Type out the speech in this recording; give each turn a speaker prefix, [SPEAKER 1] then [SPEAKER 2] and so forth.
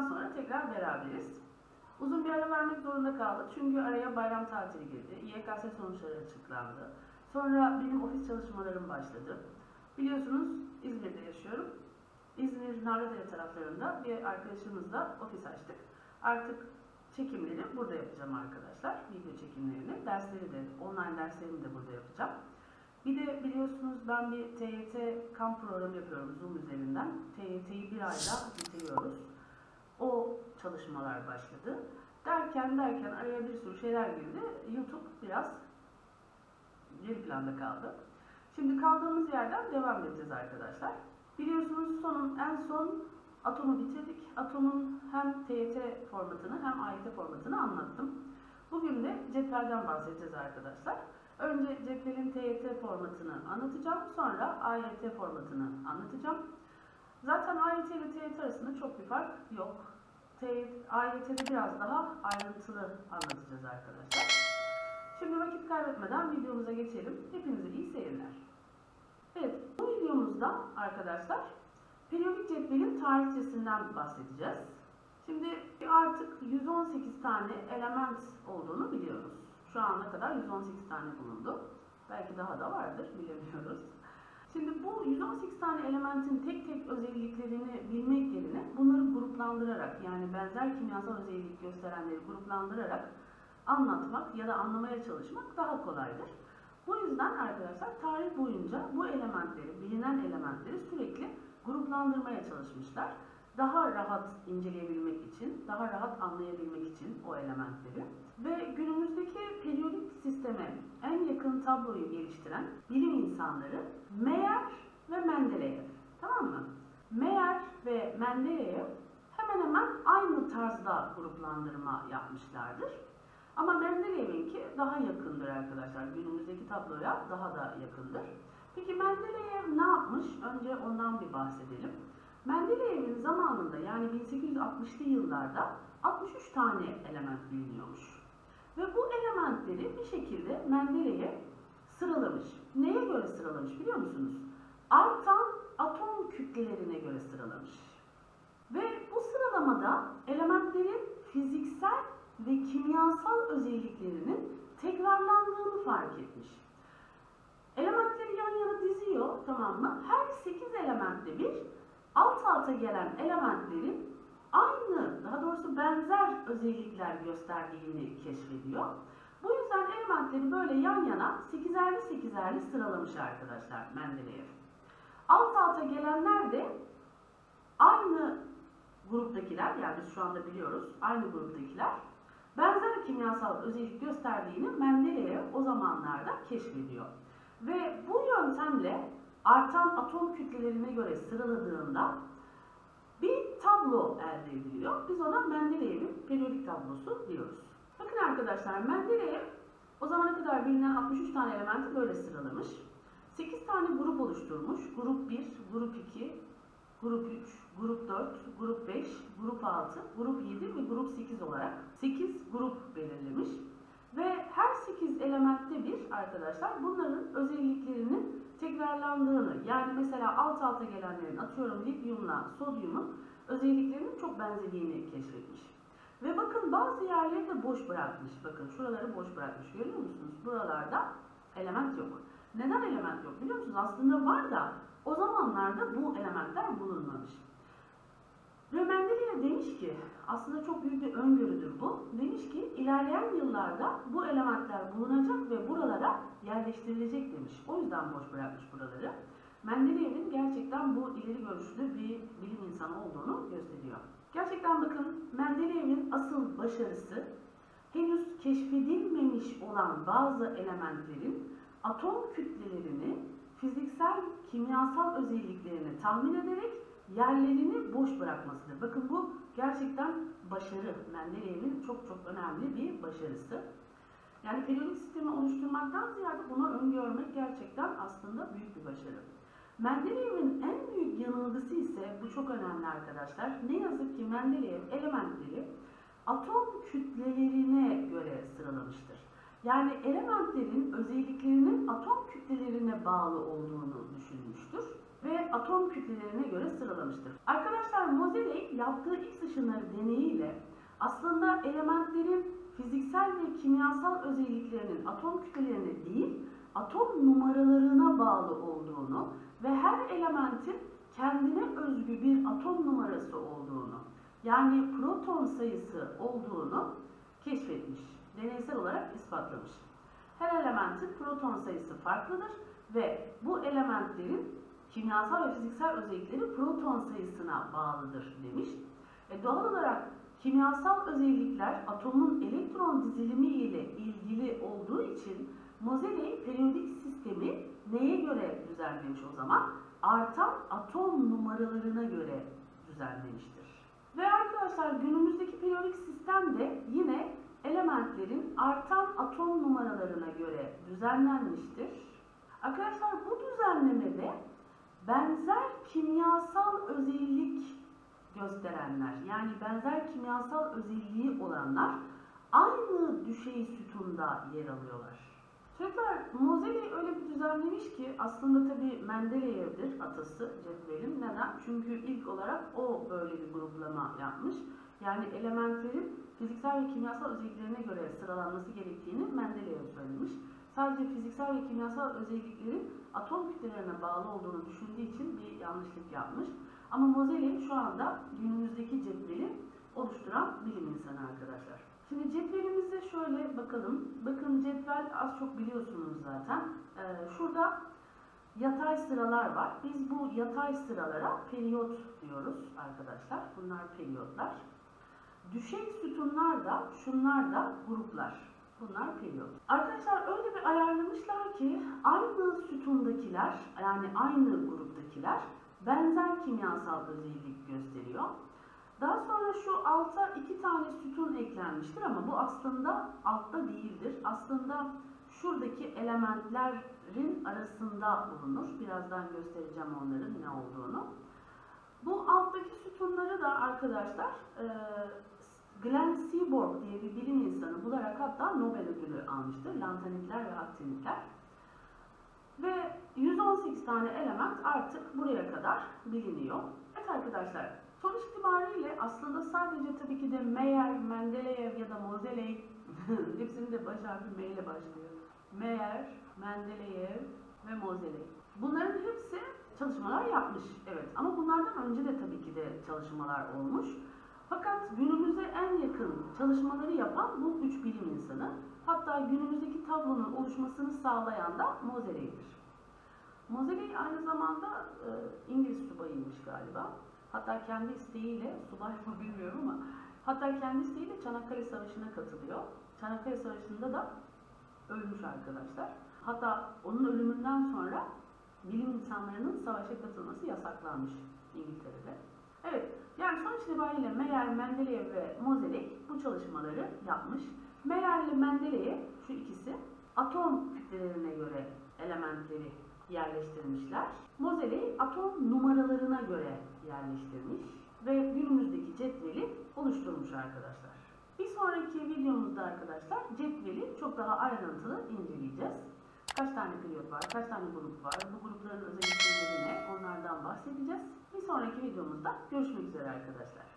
[SPEAKER 1] aradan sonra tekrar beraberiz. Uzun bir ara vermek zorunda kaldık çünkü araya bayram tatili girdi. YKS sonuçları açıklandı. Sonra benim ofis çalışmalarım başladı. Biliyorsunuz İzmir'de yaşıyorum. İzmir Narlıdere taraflarında bir arkadaşımızla ofis açtık. Artık çekimleri burada yapacağım arkadaşlar. Video çekimlerini. Dersleri de, online derslerimi de burada yapacağım. Bir de biliyorsunuz ben bir TYT kamp programı yapıyorum Zoom üzerinden. TYT'yi bir ayda bitiriyoruz. O çalışmalar başladı. Derken derken araya bir sürü şeyler girdi. YouTube biraz geri planda kaldı. Şimdi kaldığımız yerden devam edeceğiz arkadaşlar. Biliyorsunuz sonun en son Atom'u bitirdik. Atom'un hem TYT formatını hem AYT formatını anlattım. Bugün de cetvelden bahsedeceğiz arkadaşlar. Önce cetvelin TYT formatını anlatacağım. Sonra AYT formatını anlatacağım. Zaten AYT ile TYT arasında çok bir fark yok. AYT'de biraz daha ayrıntılı anlatacağız arkadaşlar. Şimdi vakit kaybetmeden videomuza geçelim. Hepinize iyi seyirler. Evet, bu videomuzda arkadaşlar periyodik cetvelin tarihçesinden bahsedeceğiz. Şimdi artık 118 tane element olduğunu biliyoruz. Şu ana kadar 118 tane bulundu. Belki daha da vardır, bilemiyoruz. Şimdi bu 118 tane elementin tek tek özelliklerini bilmek yerine bunları gruplandırarak yani benzer kimyasal özellik gösterenleri gruplandırarak anlatmak ya da anlamaya çalışmak daha kolaydır. Bu yüzden arkadaşlar tarih boyunca bu elementleri, bilinen elementleri sürekli gruplandırmaya çalışmışlar. Daha rahat inceleyebilmek için, daha rahat anlayabilmek için o elementleri. Ve günümüzdeki periyodik sisteme en yakın tabloyu geliştiren bilim insanları Meyer ve Mendeleev. Tamam mı? Meyer ve Mendeleev hemen hemen aynı tarzda gruplandırma yapmışlardır. Ama Mendeleev'inki daha yakındır arkadaşlar. Günümüzdeki tabloya daha da yakındır. Peki Mendeleev ne yapmış? Önce ondan bir bahsedelim. Mendeleev'in zamanında yani 1860'lı yıllarda 63 tane element biliniyormuş. Ve bu elementleri bir şekilde Mendeleev sıralamış. Neye göre sıralamış biliyor musunuz? Artan atom kütlelerine göre sıralamış. Ve bu sıralamada elementlerin fiziksel ve kimyasal özelliklerinin tekrarlandığını fark etmiş. Elementleri yan yana diziyor tamam mı? Her 8 elementte bir alt alta gelen elementlerin aynı, daha doğrusu benzer özellikler gösterdiğini keşfediyor. Bu yüzden elementleri böyle yan yana 8'erli 8'erli sıralamış arkadaşlar Mendeleev. Alt alta gelenler de aynı gruptakiler, yani biz şu anda biliyoruz aynı gruptakiler benzer kimyasal özellik gösterdiğini Mendeleev o zamanlarda keşfediyor. Ve bu yöntemle artan atom kütlelerine göre sıraladığında bir tablo elde ediliyor. Biz ona Mendeleev'in periyodik tablosu diyoruz. Bakın arkadaşlar Mendeleev o zamana kadar bilinen 63 tane elementi böyle sıralamış. 8 tane grup oluşturmuş. Grup 1, grup 2, grup 3, grup 4, grup 5, grup 6, grup 7 ve grup 8 olarak 8 grup belirlemiş. Ve her 8 elementte bir arkadaşlar bunların özelliklerinin tekrarlandığını yani mesela alt alta gelenlerin atıyorum lityumla sodyumun özelliklerinin çok benzediğini keşfetmiş. Ve bakın bazı yerleri de boş bırakmış. Bakın şuraları boş bırakmış. Görüyor musunuz? Buralarda element yok. Neden element yok biliyor musunuz? Aslında var da o zamanlarda bu elementler bulunmamış. Ve Mendeleev demiş ki, aslında çok büyük bir öngörüdür bu. Demiş ki ilerleyen yıllarda bu elementler bulunacak ve buralara yerleştirilecek demiş. O yüzden boş bırakmış buraları. Mendeleev'in gerçekten bu ileri görüşlü bir bilim insanı olduğunu gösteriyor. Gerçekten bakın Mendeleev'in asıl başarısı henüz keşfedilmemiş olan bazı elementlerin atom kütlelerini, fiziksel, kimyasal özelliklerini tahmin ederek yerlerini boş bırakmasıdır. Bakın bu gerçekten başarı. Mendeleev'in çok çok önemli bir başarısı. Yani periyodik sistemi oluşturmaktan ziyade bunu öngörmek gerçekten aslında büyük bir başarı. Mendeleev'in en büyük yanılgısı ise bu çok önemli arkadaşlar. Ne yazık ki Mendeleev elementleri atom kütlelerine göre sıralamıştır. Yani elementlerin özelliklerinin atom kütlelerine bağlı olduğunu düşünmüştür. Atom kütlelerine göre sıralamıştır. Arkadaşlar Moseley yaptığı X ışınları deneyiyle aslında elementlerin fiziksel ve kimyasal özelliklerinin atom kütlelerine değil, atom numaralarına bağlı olduğunu ve her elementin kendine özgü bir atom numarası olduğunu, yani proton sayısı olduğunu keşfetmiş, deneysel olarak ispatlamış. Her elementin proton sayısı farklıdır ve bu elementlerin kimyasal ve fiziksel özellikleri proton sayısına bağlıdır demiş. E doğal olarak kimyasal özellikler atomun elektron dizilimi ile ilgili olduğu için Moseley periyodik sistemi neye göre düzenlemiş o zaman? Artan atom numaralarına göre düzenlemiştir. Ve arkadaşlar günümüzdeki periyodik sistem de yine elementlerin artan atom numaralarına göre düzenlenmiştir. Arkadaşlar bu düzenlemede benzer kimyasal özellik gösterenler yani benzer kimyasal özelliği olanlar aynı düşey sütunda yer alıyorlar. Çocuklar Moseley öyle bir düzenlemiş ki aslında tabi Mendeleyev'dir atası cetvelin. Neden? Çünkü ilk olarak o böyle bir gruplama yapmış. Yani elementlerin fiziksel ve kimyasal özelliklerine göre sıralanması gerektiğini Mendeleev söylemiş. Sadece fiziksel ve kimyasal özelliklerin atom kütlelerine bağlı olduğunu düşündüğü için bir yanlışlık yapmış. Ama Moseley şu anda günümüzdeki cetveli oluşturan bilim insanı arkadaşlar. Şimdi cetvelimize şöyle bakalım. Bakın cetvel az çok biliyorsunuz zaten. Ee, şurada yatay sıralar var. Biz bu yatay sıralara periyot diyoruz arkadaşlar. Bunlar periyotlar. Düşey sütunlar da şunlar da gruplar. Bunlar periyot. Arkadaşlar öyle bir ayarlamışlar ki aynı sütundakiler yani aynı gruptakiler benzer kimyasal özellik gösteriyor. Daha sonra şu alta iki tane sütun eklenmiştir ama bu aslında altta değildir. Aslında şuradaki elementlerin arasında bulunur. Birazdan göstereceğim onların ne olduğunu. Bu alttaki sütunları da arkadaşlar e, Glenn Seaborg diye bir bilim insanı bularak hatta Nobel ödülü almıştır. Lantanitler ve aktinitler. Ve 118 tane element artık buraya kadar biliniyor. Evet arkadaşlar, sonuç itibariyle aslında sadece tabii ki de Meyer, Mendeleev ya da Moseley, hepsinin de baş harfi M ile başlıyor. Meyer, Mendeleev ve Moseley. Bunların hepsi çalışmalar yapmış, evet. Ama bunlardan önce de tabii ki de çalışmalar olmuş. Fakat günümüze en yakın çalışmaları yapan bu üç bilim insanı. Hatta günümüzdeki tablonun oluşmasını sağlayan da Moseley'dir. Moseley aynı zamanda e, İngiliz subayıymış galiba. Hatta kendi isteğiyle, subay mı bilmiyorum ama hatta kendi isteğiyle Çanakkale Savaşı'na katılıyor. Çanakkale Savaşı'nda da ölmüş arkadaşlar. Hatta onun ölümünden sonra bilim insanlarının savaşa katılması yasaklanmış İngiltere'de. Evet, yani sonuç itibariyle Meyer, Mendeleev ve Moseley bu çalışmaları yapmış. Meyer ile Mendeleev şu ikisi atom kütlelerine göre elementleri yerleştirmişler. Moseley atom numaralarına göre yerleştirmiş ve günümüzdeki cetveli oluşturmuş arkadaşlar. Bir sonraki videomuzda arkadaşlar cetveli çok daha ayrıntılı inceleyeceğiz. Kaç tane periyot var, kaç tane grup var, bu grupların özellikleri ne onlardan bahsedeceğiz. Bir sonraki videomuzda görüşmek üzere arkadaşlar.